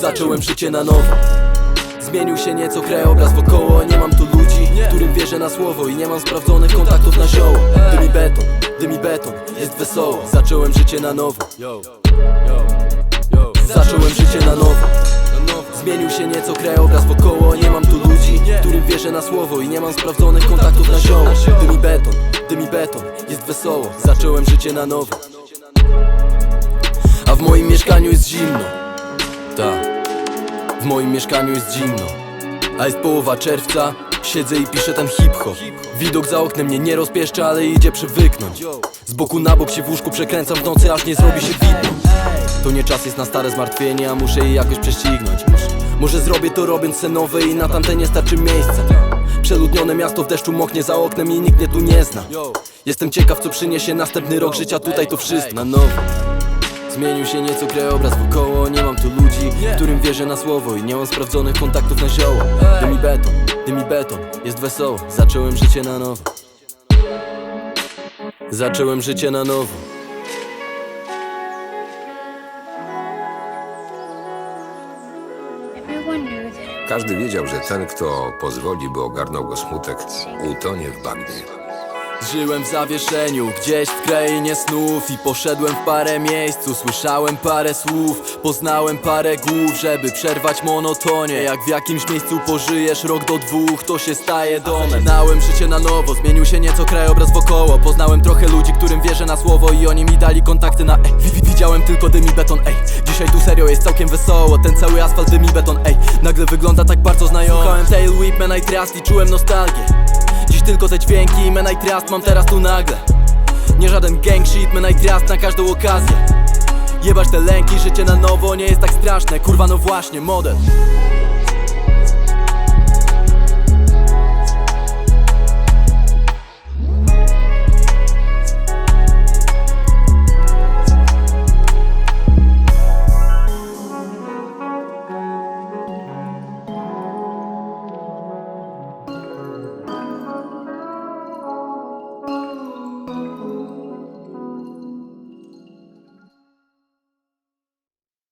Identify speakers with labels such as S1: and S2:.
S1: zacząłem życie na nowo. Zmienił się nieco krajobraz wokoło. Nie mam tu ludzi, którym wierzę na słowo I nie mam sprawdzonych kontaktów na zioło. Dym i beton, dym i beton, jest wesoło. Zacząłem życie na nowo. Zacząłem życie na nowo. Zmienił się nieco krajobraz wokoło. Nie mam tu ludzi, którym wierzę na słowo I nie mam sprawdzonych kontaktów na zioło. Dym i beton, dym i beton, jest wesoło. Zacząłem życie na nowo. A w moim mieszkaniu jest zimno. Tak w moim mieszkaniu jest zimno A jest połowa czerwca. Siedzę i piszę ten hip-hop. Widok za oknem mnie nie rozpieszcza, ale idzie przywyknąć. Z boku na bok się w łóżku przekręcam w nocy, aż nie zrobi się widno. To nie czas jest na stare zmartwienie, a muszę je jakoś prześcignąć. Może zrobię to robiąc se nowe i na tamte nie starczy miejsca. Przeludnione miasto w deszczu moknie za oknem i nikt mnie tu nie zna. Jestem ciekaw co przyniesie następny rok życia, tutaj to wszystko. Na nowo Zmienił się nieco krajobraz wokoło Nie mam tu ludzi, którym wierzę na słowo I nie mam sprawdzonych kontaktów na zioło. Dym i beton, dym i beton, jest wesoło. Zacząłem życie na nowo. Zacząłem życie na nowo.
S2: Każdy wiedział, że ten, kto pozwoli, by ogarnął go smutek, utonie w bagnie.
S1: Żyłem w zawieszeniu, gdzieś w krainie snów I poszedłem w parę miejsc, usłyszałem parę słów Poznałem parę głów, żeby przerwać monotonię Jak w jakimś miejscu pożyjesz rok do dwóch, to się staje domem Zaczynałem życie na nowo, zmienił się nieco krajobraz wokoło Poznałem trochę ludzi, którym wierzę na słowo I oni mi dali kontakty na ej. Wi- wi- Widziałem tylko dym i beton, ej. Dzisiaj tu serio jest całkiem wesoło Ten cały asfalt dym i beton, ej. Nagle wygląda tak bardzo znajomo. Słuchałem Tail Whip, Man I Trust i czułem nostalgię tylko te dźwięki. I Man I Trust mam teraz tu nagle. Nie żaden gang shit, Man I Trust na każdą okazję. Jebać te lęki, życie na nowo nie jest tak straszne. Kurwa no właśnie, model